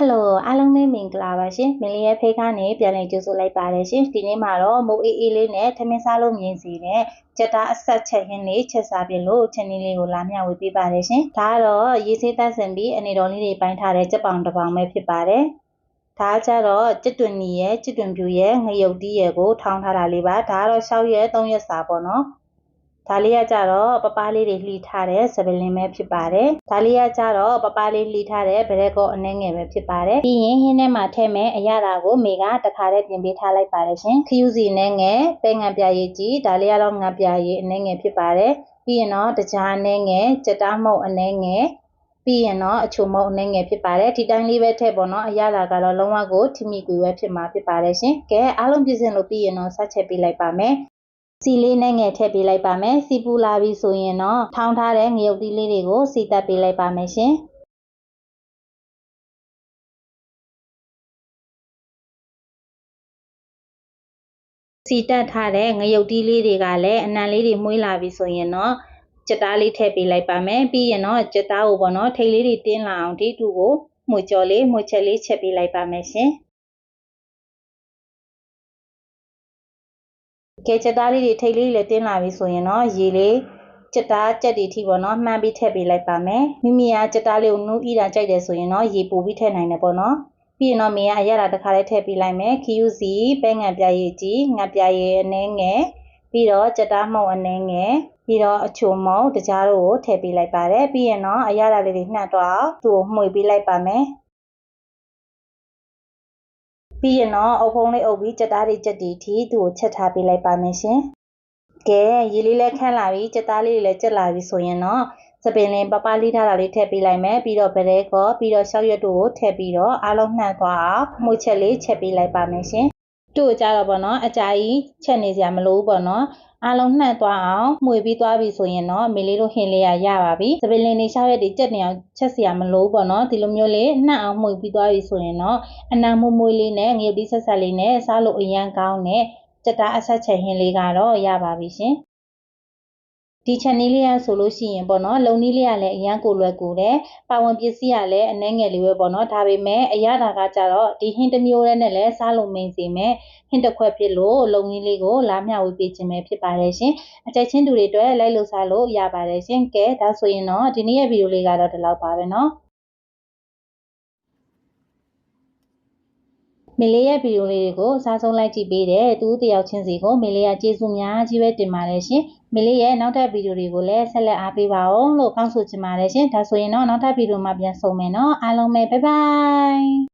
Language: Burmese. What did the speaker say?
ဟယ်လိုအားလုံးပဲမင်္ဂလာပါရှင်မင်လေးရဲ့ဖေးကနေပြန်လည်ကြိုဆိုလိုက်ပါတယ်ရှင်ဒီနေ့မှာတော့မိုးအေးအေးလေးနဲ့ထမင်းစားလို့မြင်စီတဲ့ချက်သားအဆက်ချက်ဟင်းလေးချက်စားပြလို့ချက်နည်းလေးကိုလာမျှဝေပေးပါတယ်ရှင်ဒါကတော့ရေးစေးသတ်ဆင်ပြီးအနေတော်လေးတွေပိုင်းထားတဲ့ချက်ပောင်တစ်ပောင်ပဲဖြစ်ပါတယ်ဒါကြတော့ကျွတ်တွင်နီရဲ့ကျွတ်တွင်ပြူရဲ့ငရုတ်တီးရဲ့ကိုထောင်းထားတာလေးပါဒါကတော့6ရက်3ရက်စာပေါ့နော် ဒါလေးကကြတော့ပပားလေးတွေလှီထားတဲ့စပလင်ပဲဖြစ်ပါတယ်။ဒါလေးကကြတော့ပပားလေးလှီထားတဲ့ဗရက်ကောအနှဲငယ်ပဲဖြစ်ပါတယ်။ပြီးရင်ဟင်းထဲမှာထည့်မဲ့အရသာကိုမေကတခါတည်းပြင်ပေးထားလိုက်ပါတယ်ရှင်။ခယူစီနှဲငယ်ပဲငံပြရည်ကြီးဒါလေးကတော့ငံပြရည်အနှဲငယ်ဖြစ်ပါတယ်။ပြီးရင်တော့တကြားအနှဲငယ်ကြက်တားမုတ်အနှဲငယ်ပြီးရင်တော့အချိုမုံအနှဲငယ်ဖြစ်ပါတယ်ဒီတိုင်းလေးပဲထည့်ပေါ့နော်အရသာကတော့လုံးဝကိုထိမိကူပဲဖြစ်မှာဖြစ်ပါတယ်ရှင်ကဲအားလုံးပြည့်စင်လို့ပြီးရင်တော့ဆက်ချက်ပေးလိုက်ပါမယ် စီလေးနဲ့ငယ်ထည့်ပေးလိုက်ပါမယ်စီပူလာပြီဆိုရင်တော့ထောင်းထားတဲ့ငရုတ်သီးလေးတွေကိုစီတက်ပေးလိုက်ပါမယ်ရှင်စီတက်ထားတဲ့ငရုတ်တီးလေးတွေကလည်းအနံလေးတွေမှုေးလာပြီဆိုရင်တော့ကြက်သားလေးထည့်ပေးလိုက်ပါမယ်ပြီးရင်တော့ကြက်သားကိုပေါ့နော်ထိတ်လေးတွေတင်းလာအောင်ဒီတူကိုမှုကြော်လေးမှုချက်လေးချက်ပေးလိုက်ပါမယ်ရှင် ကဲချက်သားလေးတွေထိတ်လေးလည်းတင်းလာပြီဆိုရင်တော့ရေလေးချက်သားကြက်တွေထိပေါ့နော်မှန်းပြီးထည့်ပေးလိုက်ပါမယ်မိမိကချက်သားလေးကိုနူးဤတာကြိုက်တယ်ဆိုရင်တော့ရေပိုပြီးထည့်နိုင်တယ်ပေါ့နော်ပြီးရင်တော့မေကအရတာတစ်ခါလေးထည့်ပေးလိုက်မယ်ခီယူစီပဲငံပြားရည်ကြီးငါပြားရည်အနှဲငယ်ပြီးတော့ကြက်သားမှုန့်အနှဲငယ်ပြီးတော့အချိုမုံတကြားတို့ကိုထည့်ပေးလိုက်ပါတယ်ပြီးရင်တော့အရသာလေးတွေနှံ့တော့အောင်သူ့ကိုမှွေပေးလိုက်ပါမယ် ပြီးရင်တော့အုပ်ဖုံးလေးအုပ်ပြီးကြက်သားလေးကြက်တီထီသူ့ကိုချက်ထားပေးလိုက်ပါမယ်ရှင်ကဲရေလေးလည်းခန့်လာပြီကြက်သားလေးတွေလည်းကြက်လာပြီဆိုရင်တော့စပင်လင်းပပလေးထားတာလေးထည့်ပေးလိုက်မယ်ပြီးတော့ဗရဲကောပြီးတော့ရှောက်ရွက်တို့ကိုထည့်ပြီးတော့အားလုံးနှံ့သွားအောင်မှုချက်လေးချက်ပေးလိုက်ပါမယ်ရှင် တို့ကြတော့ပေါ့နော်အကြာကြီးချက်နေစရာမလိုဘူးပေါ့နော်အားလုံးနှံ့သွားအောင်မှွေပြီးသွားပြီဆိုရင်တော့မေလေးတို့ဟင်းလေးရရပါပြီစပင်လင်းလေးရှောက်ရက်တွေကြက်နေအောင်ချက်စရာမလိုဘူးပေါ့နော်ဒီလိုမျိုးလေးနှံ့အောင်မှွေပြီးသွားပြီဆိုရင်တော့အနံမွမွေးလေးနဲ့ငရုတ်တိဆက်ဆက်လေးနဲ့စားလို့အရန်ကောင်းတဲ့ကြက်သားအဆက်ချက်ဟင်းလေးကတော့ရပါပြီရှင် ဒီချက်နည်းလေးရဆိုလို့ရှိရင်ပေါ့နော်လုံနည်းလေးကလည်းအရန်ကိုလွယ်ကူတယ်ပါဝင်ပစ္စည်းကလည်းအနှဲငယ်လေးပဲပေါ့နော်ဒါပေမဲ့အရသာကကြတော့ဒီဟင်းတစ်မျိုးနဲ့လည်းစားလို့မိန်စီမယ်ဟင်းတစ်ခွက်ဖြစ်လို့လုံနည်းလေးကိုလာမျှဝေပေးခြင်းပဲဖြစ်ပါတယ်ရှင်အကြိုက်ချင်းသူတွေအတွက်လိုက်လို့စားလို့ရပါတယ်ရှင်ကဲဒါဆိုရင်တော့ဒီနေ့ရဲ့ဗီဒီယိုလေးကတော့ဒီလောက်ပါပဲเမင်းလေးရဲ့ဗီဒီယိုလေးတွေကိုစားဆုံးလိုက်ကြည့်ပေးတဲ့သူတယောက်ချင်းစီကိုမင်းလေးကကျေးဇူးများကြီးပဲတင်ပါတယ်ရှင်။မင်းလေးရဲ့နောက်ထပ်ဗီဒီယိုတွေကိုလည်းဆက်လက်အားပေးပါအောင်လို့ကောင်းဆိုချင်ပါတယ်ရှင်။ဒါဆိုရင်တော့နောက်ထပ်ဗီဒီယိုမှာပြန်ဆုံမယ်နော်။အားလုံးပဲဘိုင်ဘိုင်